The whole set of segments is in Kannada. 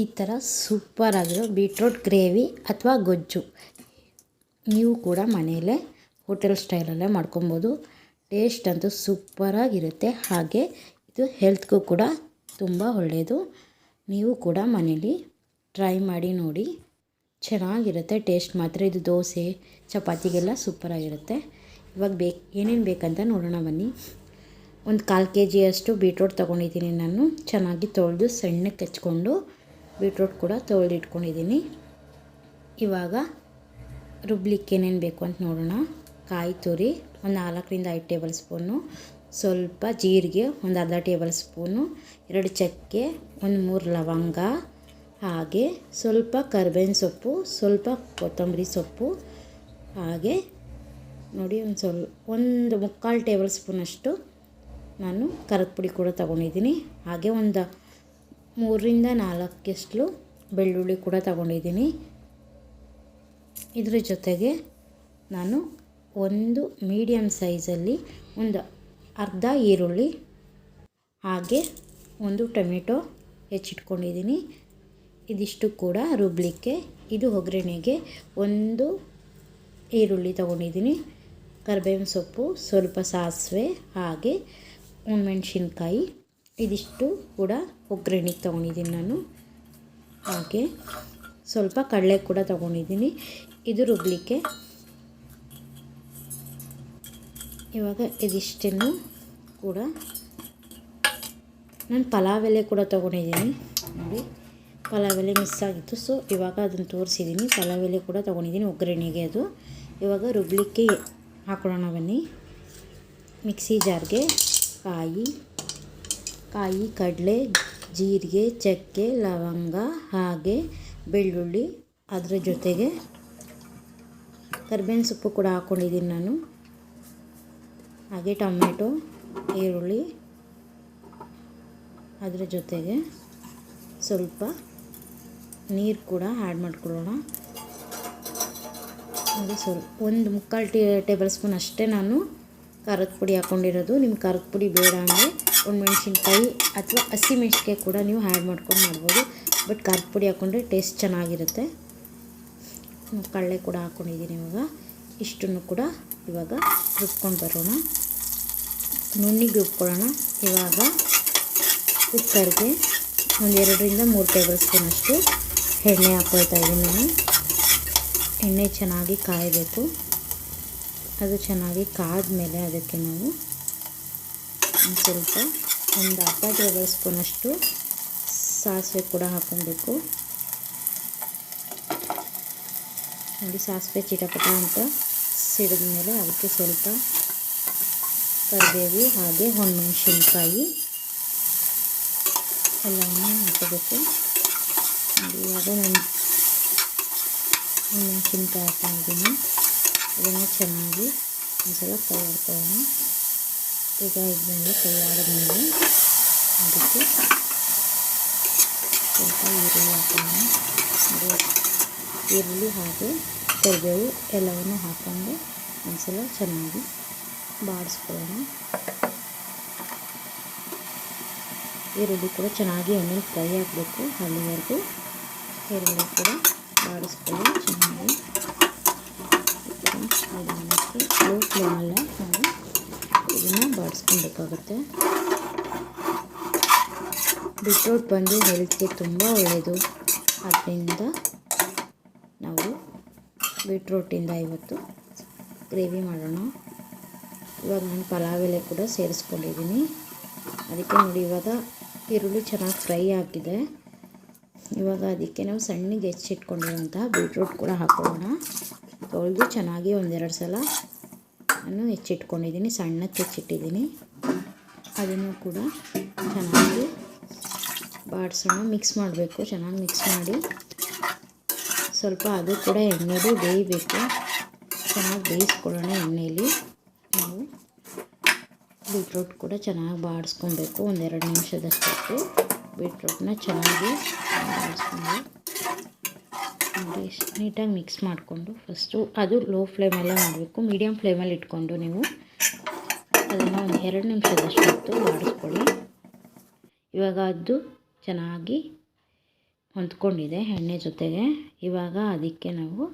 ಈ ಥರ ಸೂಪರಾಗಿರೋ ಬೀಟ್ರೋಟ್, ಗ್ರೇವಿ ಅಥವಾ ಗೊಜ್ಜು. ನೀವು ಕೂಡ ಮನೆಯಲ್ಲೇ ಹೋಟೆಲ್ ಸ್ಟೈಲಲ್ಲೇ ಮಾಡ್ಕೊಬೋದು. ಟೇಸ್ಟ್ ಅಂತೂ ಸೂಪರಾಗಿರುತ್ತೆ ಹಾಗೆ ಇದು ಹೆಲ್ತ್ಗೂ ಕೂಡ ತುಂಬ ಒಳ್ಳೆಯದು. ನೀವು ಕೂಡ ಮನೇಲಿ ಟ್ರೈ ಮಾಡಿ ನೋಡಿ. ಚೆನ್ನಾಗಿರುತ್ತೆ, ಟೇಸ್ಟ್ ಮಾತ್ರ. ಇದು ದೋಸೆ, ಚಪಾತಿಗೆಲ್ಲ ಸೂಪರಾಗಿರುತ್ತೆ ಇವಾಗ ಬೇಕು, ಏನೇನು ಬೇಕಂತ ನೋಡೋಣ ಬನ್ನಿ. ಒಂದು ಕಾಲು ಕೆ ಜಿಯಷ್ಟು ಬೀಟ್ರೋಟ್ ತೊಗೊಂಡಿದ್ದೀನಿ ನಾನು. ಚೆನ್ನಾಗಿ ತೊಳೆದು ಸಣ್ಣಕ್ಕೆ ಹೆಚ್ಕೊಂಡು ಬೀಟ್ರೋಟ್ ಕೂಡ ತೊಳೆದಿಟ್ಕೊಂಡಿದ್ದೀನಿ. ಇವಾಗ ರುಬ್ಲಿಕ್ಕೆ ಏನೇನು ಬೇಕು ಅಂತ ನೋಡೋಣ. ಕಾಯಿ ತುರಿ, ಒಂದು ನಾಲ್ಕರಿಂದ ಐದು ಟೇಬಲ್ ಸ್ಪೂನು. ಸ್ವಲ್ಪ ಜೀರಿಗೆ, ಒಂದು ಅರ್ಧ ಟೇಬಲ್ ಸ್ಪೂನು. ಎರಡು ಚಕ್ಕೆ, ಒಂದು ಮೂರು ಲವಂಗ. ಹಾಗೆ ಸ್ವಲ್ಪ ಕರ್ಬೇವಿನ ಸೊಪ್ಪು, ಸ್ವಲ್ಪ ಕೊತ್ತಂಬರಿ ಸೊಪ್ಪು. ಹಾಗೆ ನೋಡಿ ಒಂದು ಸ್ವಲ್ಪ, ಒಂದು ಮುಕ್ಕಾಲು ಟೇಬಲ್ ಸ್ಪೂನಷ್ಟು ನಾನು ಖಾರದ ಪುಡಿ ಕೂಡ ತಗೊಂಡಿದ್ದೀನಿ. ಹಾಗೆ ಒಂದು ಮೂರರಿಂದ ನಾಲ್ಕಷ್ಟು ಬೆಳ್ಳುಳ್ಳಿ ಕೂಡ ತಗೊಂಡಿದ್ದೀನಿ. ಇದ್ರ ಜೊತೆಗೆ ನಾನು ಒಂದು ಮೀಡಿಯಮ್ ಸೈಜಲ್ಲಿ ಒಂದು ಅರ್ಧ ಈರುಳ್ಳಿ ಹಾಗೆ ಒಂದು ಟೊಮೆಟೊ ಹೆಚ್ಚಿಟ್ಕೊಂಡಿದ್ದೀನಿ. ಇದಿಷ್ಟು ಕೂಡ ರುಬ್ಲಿಕ್ಕೆ. ಇದು ಒಗ್ಗರಣೆಗೆ ಒಂದು ಈರುಳ್ಳಿ ತಗೊಂಡಿದ್ದೀನಿ. ಕರಿಬೇವಿನ ಸೊಪ್ಪು, ಸ್ವಲ್ಪ ಸಾಸಿವೆ ಹಾಗೆ ಒಣಮೆಣ್ಸಿನ್ಕಾಯಿ ಇದಿಷ್ಟು ಕೂಡ ಒಗ್ಗರಣೆಗೆ ತೊಗೊಂಡಿದ್ದೀನಿ ನಾನು. ಹಾಗೆ ಸ್ವಲ್ಪ ಕಡಲೆ ಕೂಡ ತೊಗೊಂಡಿದ್ದೀನಿ. ಇದು ರುಬ್ಲಿಕ್ಕೆ. ಇವಾಗ ಇದಿಷ್ಟನ್ನು ಕೂಡ ನಾನು ಪಲಾವ್ ಎಲೆ ಕೂಡ ತೊಗೊಂಡಿದ್ದೀನಿ. ನೋಡಿ, ಪಲಾವ್ ಎಲೆ ಮಿಸ್ ಆಗಿತ್ತು. ಸೊ, ಇವಾಗ ಅದನ್ನು ತೋರಿಸಿದ್ದೀನಿ. ಪಲಾವ್ ಎಲೆ ಕೂಡ ತೊಗೊಂಡಿದ್ದೀನಿ ಒಗ್ಗರಣೆಗೆ ಅದು. ಇವಾಗ ರುಬ್ಲಿಕ್ಕೆ ಹಾಕೊಳ್ಳೋಣ ಬನ್ನಿ. ಮಿಕ್ಸಿ ಜಾರ್ಗೆ ಕಾಯಿ. ಕಾಯಿ, ಕಡಲೆ, ಜೀರಿಗೆ, ಚಕ್ಕೆ, ಲವಂಗ, ಹಾಗೆ ಬೆಳ್ಳುಳ್ಳಿ ಅದರ ಜೊತೆಗೆ ಕರ್ಬೇವಿನ ಸೊಪ್ಪು ಕೂಡ ಹಾಕ್ಕೊಂಡಿದ್ದೀನಿ ನಾನು. ಹಾಗೆ ಟೊಮೆಟೊ, ಈರುಳ್ಳಿ ಅದರ ಜೊತೆಗೆ ಸ್ವಲ್ಪ ನೀರು ಕೂಡ ಆ್ಯಡ್ ಮಾಡ್ಕೊಳ್ಳೋಣ. ಹಾಗೆ ಸ್ವಲ್ಪ ಒಂದು ಮುಕ್ಕಾಲು ಟೇ ಟೇಬಲ್ ಸ್ಪೂನ್ ಅಷ್ಟೇ ನಾನು ಖಾರದ ಪುಡಿ ಹಾಕ್ಕೊಂಡಿರೋದು ನಿಮ್ಮ ಖಾರದ ಪುಡಿ ಬೇಡ ಅಂದರೆ ಒಂದು ಮೆಣಸಿನ್ಕಾಯಿ ಅಥವಾ ಹಸಿಮೆಣ್ಸಿನ್ಕಾಯಿ ಕೂಡ ನೀವು ಆ್ಯಡ್ ಮಾಡ್ಕೊಂಡು ಮಾಡ್ಬೋದು. ಬಟ್ ಖಾರದ ಪುಡಿ ಹಾಕ್ಕೊಂಡ್ರೆ ಟೇಸ್ಟ್ ಚೆನ್ನಾಗಿರುತ್ತೆ. ಕಡಲೆ ಕೂಡ ಹಾಕ್ಕೊಂಡಿದ್ದೀನಿ ಇವಾಗ. ಇಷ್ಟನ್ನು ಕೂಡ ಇವಾಗ ರುಬ್ಕೊಂಡು ಬರೋಣ. ನುಣ್ಣಿಗೆ ರುಬ್ಕೊಳ್ಳೋಣ. ಇವಾಗ ಕುಕ್ಕರ್ಗೆ ಒಂದು ಎರಡರಿಂದ ಮೂರು ಟೇಬಲ್ ಸ್ಪೂನಷ್ಟು ಎಣ್ಣೆ ಹಾಕ್ಕೊಳ್ತಾ ಇದ್ದೀನಿ ನಾನು. ಎಣ್ಣೆ ಚೆನ್ನಾಗಿ ಕಾಯಬೇಕು. ಅದು ಚೆನ್ನಾಗಿ ಕಾದ ಮೇಲೆ ಅದಕ್ಕೆ ನಾವು ಸ್ವಲ್ಪ ಒಂದು ಅರ್ಧ ಟೇಬಲ್ ಸ್ಪೂನಷ್ಟು ಸಾಸಿವೆ ಕೂಡ ಹಾಕ್ಕೊಬೇಕು. ನೋಡಿ, ಸಾಸಿವೆ ಚಿಟಪಟ ಅಂತ ಸಿಡಿದ ಮೇಲೆ ಅದಕ್ಕೆ ಸ್ವಲ್ಪ ಕರಿಬೇವು ಹಾಗೆ ಒಣಮೆಣಸಿನ್ಕಾಯಿ ಎಲ್ಲವನ್ನು ಹಾಕೋಬೇಕು ಇವಾಗ ನಾನು ಮೆಣಸಿನ್ಕಾಯಿ ಹಾಕೊಂಡಿದ್ದೀನಿ ಅದನ್ನು ಚೆನ್ನಾಗಿ ಒಂದ್ಸಲ ಫ್ರೈ ಮಾಡ್ಕೊಳ್ಳೋಣ ಈಗ ಇದನ್ನೆಲ್ಲ ಫ್ರೈ ಆದಮೇಲೆ ಅದಕ್ಕೆ ಸ್ವಲ್ಪ ಈರುಳ್ಳಿ ಹಾಕೋಣ. ಈರುಳ್ಳಿ ಹಾಗೆ ಕರಿಬೇವು ಎಲ್ಲವನ್ನು ಹಾಕ್ಕೊಂಡು ಒಂದ್ಸಲ ಚೆನ್ನಾಗಿ ಬಾಡಿಸ್ಕೊಳ್ಳೋಣ. ಈರುಳ್ಳಿ ಕೂಡ ಚೆನ್ನಾಗಿ ಎಣ್ಣೆಲಿ ಫ್ರೈ ಆಗಬೇಕು ಅಲ್ಲಿವರೆಗೂ. ಈರುಳ್ಳಿ ಕೂಡ ಬಾಡಿಸ್ಕೊಳ್ಳಿ ಚೆನ್ನಾಗಿ. ಲೋ ಫ್ಲೇಮಲ್ಲೇ ನಾವು ಬಿಟ್ರೋಟ್ ಬಂದು ಹೆಲ್ತ್ಗೆ ತುಂಬ ಒಳ್ಳೆಯದು. ಅದರಿಂದ ನಾವು ಬೀಟ್ರೋಟಿಂದ ಇವತ್ತು ಗ್ರೇವಿ ಮಾಡೋಣ. ಇವಾಗ ನಾನು ಪಲಾವ್ ಎಲೆ ಕೂಡ ಸೇರಿಸ್ಕೊಂಡಿದ್ದೀನಿ. ಅದಕ್ಕೆ ನೋಡಿ, ಇವಾಗ ಈರುಳ್ಳಿ ಚೆನ್ನಾಗಿ ಫ್ರೈ ಆಗಿದೆ. ಇವಾಗ ಅದಕ್ಕೆ ನಾವು ಸಣ್ಣಗೆ ಹೆಚ್ಚಿಟ್ಕೊಂಡಿರುವಂತಹ ಬೀಟ್ರೂಟ್ ಕೂಡ ಹಾಕೋಣ ತೊಳೆದು ಚೆನ್ನಾಗಿ ಒಂದೆರಡು ಸಲ ನಾನು ಹೆಚ್ಚಿಟ್ಕೊಂಡಿದ್ದೀನಿ ಸಣ್ಣಕ್ಕೆ ಹೆಚ್ಚಿಟ್ಟಿದ್ದೀನಿ ಅದನ್ನು ಕೂಡ ಚೆನ್ನಾಗಿ ಬಾಡಿಸೋಣ ಮಿಕ್ಸ್ ಮಾಡಬೇಕು ಚೆನ್ನಾಗಿ ಮಿಕ್ಸ್ ಮಾಡಿ ಸ್ವಲ್ಪ ಅದು ಕೂಡ ಎಣ್ಣೆದು ಬೇಯಬೇಕು ಚೆನ್ನಾಗಿ ಬೇಯಿಸ್ಕೊಳ್ಳೋಣ ಎಣ್ಣೆಯಲ್ಲಿ ನಾವು ಬೀಟ್ರೋಟ್ ಕೂಡ ಚೆನ್ನಾಗಿ ಬಾಡಿಸ್ಕೊಬೇಕು ಒಂದೆರಡು ನಿಮಿಷದಷ್ಟು ಬೀಟ್ರೋಟ್ನ ಚೆನ್ನಾಗಿ ಬಾಡಿಸ್ಕೊಂಡು ನೋಡಿ ಎಷ್ಟು ನೀಟಾಗಿ ಮಿಕ್ಸ್ ಮಾಡಿಕೊಂಡು ಫಸ್ಟು ಅದು ಲೋ ಫ್ಲೇಮಲ್ಲೇ ಮಾಡಬೇಕು ಮೀಡಿಯಮ್ ಫ್ಲೇಮಲ್ಲಿ ಇಟ್ಕೊಂಡು ನೀವು ಅದನ್ನು ಒಂದು ಎರಡು ನಿಮಿಷದಷ್ಟು ಹೊತ್ತು ಇವಾಗ ಅದು ಚೆನ್ನಾಗಿ ಹೊಂದ್ಕೊಂಡಿದೆ ಎಣ್ಣೆ ಜೊತೆಗೆ. ಇವಾಗ ಅದಕ್ಕೆ ನಾವು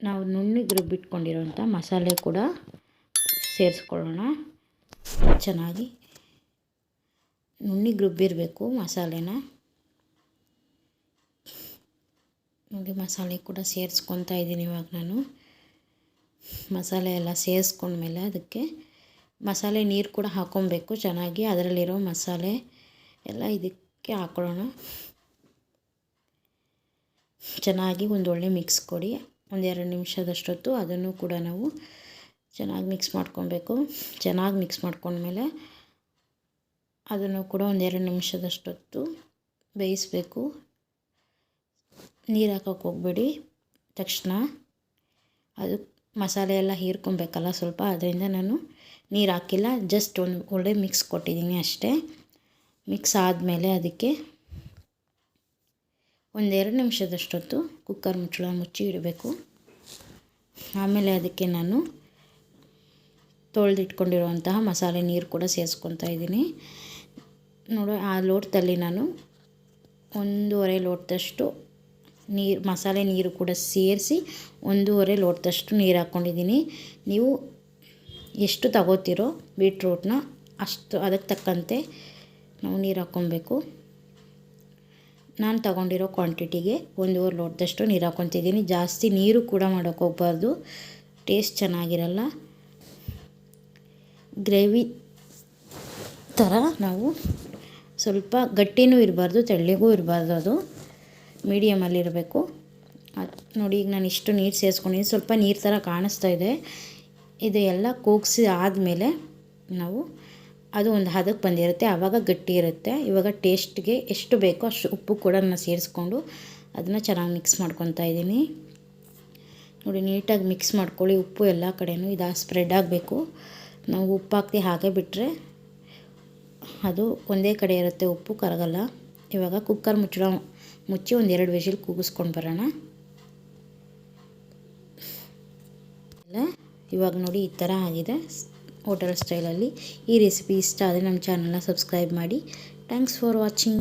ನಾವು ನುಣ್ಣಿಗೆ ರುಬ್ಬಿಟ್ಕೊಂಡಿರೋಂಥ ಮಸಾಲೆ ಕೂಡ ಸೇರಿಸ್ಕೊಳ್ಳೋಣ. ಚೆನ್ನಾಗಿ ನುಣ್ಣಿಗೆ ರುಬ್ಬಿರಬೇಕು ಮಸಾಲೆನ. ನೋಡಿ, ಮಸಾಲೆ ಕೂಡ ಸೇರಿಸ್ಕೊತಾ ಇದ್ದೀನಿ ಇವಾಗ ನಾನು. ಮಸಾಲೆ ಎಲ್ಲ ಸೇರಿಸ್ಕೊಂಡ್ಮೇಲೆ ಅದಕ್ಕೆ ಮಸಾಲೆ ನೀರು ಕೂಡ ಹಾಕ್ಕೊಬೇಕು ಚೆನ್ನಾಗಿ. ಅದರಲ್ಲಿರೋ ಮಸಾಲೆ ಎಲ್ಲ ಇದಕ್ಕೆ ಹಾಕೊಳ್ಳೋಣ. ಚೆನ್ನಾಗಿ ಒಂದು ಒಳ್ಳೆ ಮಿಕ್ಸ್ ಕೊಡಿ. ಒಂದೆರಡು ನಿಮಿಷದಷ್ಟೊತ್ತು ಅದನ್ನು ಕೂಡ ನಾವು ಚೆನ್ನಾಗಿ ಮಿಕ್ಸ್ ಮಾಡ್ಕೊಬೇಕು. ಚೆನ್ನಾಗಿ ಮಿಕ್ಸ್ ಮಾಡ್ಕೊಂಡ್ಮೇಲೆ ಅದನ್ನು ಕೂಡ ಒಂದೆರಡು ನಿಮಿಷದಷ್ಟೊತ್ತು ಬೇಯಿಸಬೇಕು. ನೀರು ಹಾಕೋಕೆ ಹೋಗಬೇಡಿ. ತಕ್ಷಣ ಅದು ಮಸಾಲೆ ಎಲ್ಲ ಹೀರ್ಕೊಬೇಕಲ್ಲ ಸ್ವಲ್ಪ, ಅದರಿಂದ ನಾನು ನೀರು ಹಾಕಿಲ್ಲ ಜಸ್ಟ್ ಒಂದು ಒಳ್ಳೆ ಮಿಕ್ಸ್ ಕೊಟ್ಟಿದ್ದೀನಿ ಅಷ್ಟೇ. ಮಿಕ್ಸ್ ಆದಮೇಲೆ ಅದಕ್ಕೆ ಒಂದೆರಡು ನಿಮಿಷದಷ್ಟೊತ್ತು ಕುಕ್ಕರ್ ಮುಚ್ಚಳ ಮುಚ್ಚಿ ಇಡಬೇಕು. ಆಮೇಲೆ ಅದಕ್ಕೆ ನಾನು ತೊಳೆದಿಟ್ಕೊಂಡಿರುವಂತಹ ಮಸಾಲೆ ನೀರು ಕೂಡ ಸೇರಿಸ್ಕೊತಾ ಇದ್ದೀನಿ. ನೋಡು, ಆ ಲೋಟದಲ್ಲಿ ನಾನು ಒಂದೂವರೆ ಲೋಟದಷ್ಟು ನೀರು, ಮಸಾಲೆ ನೀರು ಕೂಡ ಸೇರಿಸಿ ಒಂದೂವರೆ ಲೋಟದಷ್ಟು ನೀರು ಹಾಕ್ಕೊಂಡಿದ್ದೀನಿ ನೀವು ಎಷ್ಟು ತಗೋತಿರೋ ಬೀಟ್ರೂಟ್ನ ಅಷ್ಟು ಅದಕ್ಕೆ ತಕ್ಕಂತೆ ನಾವು ನೀರು ಹಾಕ್ಕೊಬೇಕು ನಾನು ತಗೊಂಡಿರೋ ಕ್ವಾಂಟಿಟಿಗೆ ಒಂದೂವರೆ ಲೋಟದಷ್ಟು ನೀರು ಹಾಕ್ಕೊತಿದ್ದೀನಿ ಜಾಸ್ತಿ ನೀರು ಕೂಡ ಮಾಡೋಕ್ಕೆ ಹೋಗ್ಬಾರ್ದು. ಟೇಸ್ಟ್ ಚೆನ್ನಾಗಿರಲ್ಲ. ಗ್ರೇವಿ ಥರ ನಾವು ಸ್ವಲ್ಪ ಗಟ್ಟಿನೂ ಇರಬಾರ್ದು, ತೆಳ್ಳಗೂ ಇರಬಾರ್ದು ಅದು. ಮೀಡಿಯಮಲ್ಲಿರಬೇಕು ನೋಡಿ ಈಗ ನಾನು ಇಷ್ಟು ನೀರು ಸೇರಿಸ್ಕೊಂಡಿದ್ದೀನಿ ಸ್ವಲ್ಪ ನೀರು ಥರ ಕಾಣಿಸ್ತಾ ಇದೆ. ಇದು ಎಲ್ಲ ಕೂಗಿಸಿ ಆದಮೇಲೆ ನಾವು ಅದು ಒಂದು ಹದಕ್ಕೆ ಬಂದಿರುತ್ತೆ. ಆವಾಗ ಗಟ್ಟಿ ಇರುತ್ತೆ. ಇವಾಗ ಟೇಸ್ಟ್ಗೆ ಎಷ್ಟು ಬೇಕೋ ಅಷ್ಟು ಉಪ್ಪು ಕೂಡ ನಾನು ಸೇರಿಸ್ಕೊಂಡು ಅದನ್ನು ಚೆನ್ನಾಗಿ ಮಿಕ್ಸ್ ಮಾಡ್ಕೊತಾ ಇದ್ದೀನಿ ನೋಡಿ ನೀಟಾಗಿ ಮಿಕ್ಸ್ ಮಾಡ್ಕೊಳ್ಳಿ. ಉಪ್ಪು ಎಲ್ಲ ಕಡೆಯೂ ಇದು ಸ್ಪ್ರೆಡ್ ಆಗಬೇಕು. ನಾವು ಉಪ್ಪು ಹಾಕಿ ಹಾಗೆ ಬಿಟ್ಟರೆ ಅದು ಒಂದೇ ಕಡೆ ಇರುತ್ತೆ. ಉಪ್ಪು ಕರಗಲ್ಲ. ಇವಾಗ ಕುಕ್ಕರ್ ಮುಚ್ಚಳ ಮುಚ್ಚಿ ಒಂದು ಎರಡು ವಿಷಲ್ ಕೂಗಿಸ್ಕೊಂಡು ಬರೋಣ. ಇವಾಗ ನೋಡಿ ಈ ಥರ ಆಗಿದೆ ಹೋಟೆಲ್ ಸ್ಟೈಲಲ್ಲಿ. ಈ ರೆಸಿಪಿ ಇಷ್ಟ ಆದರೆ ನಮ್ಮ ಚಾನಲ್ನ ಸಬ್ಸ್ಕ್ರೈಬ್ ಮಾಡಿ. Thanks for watching.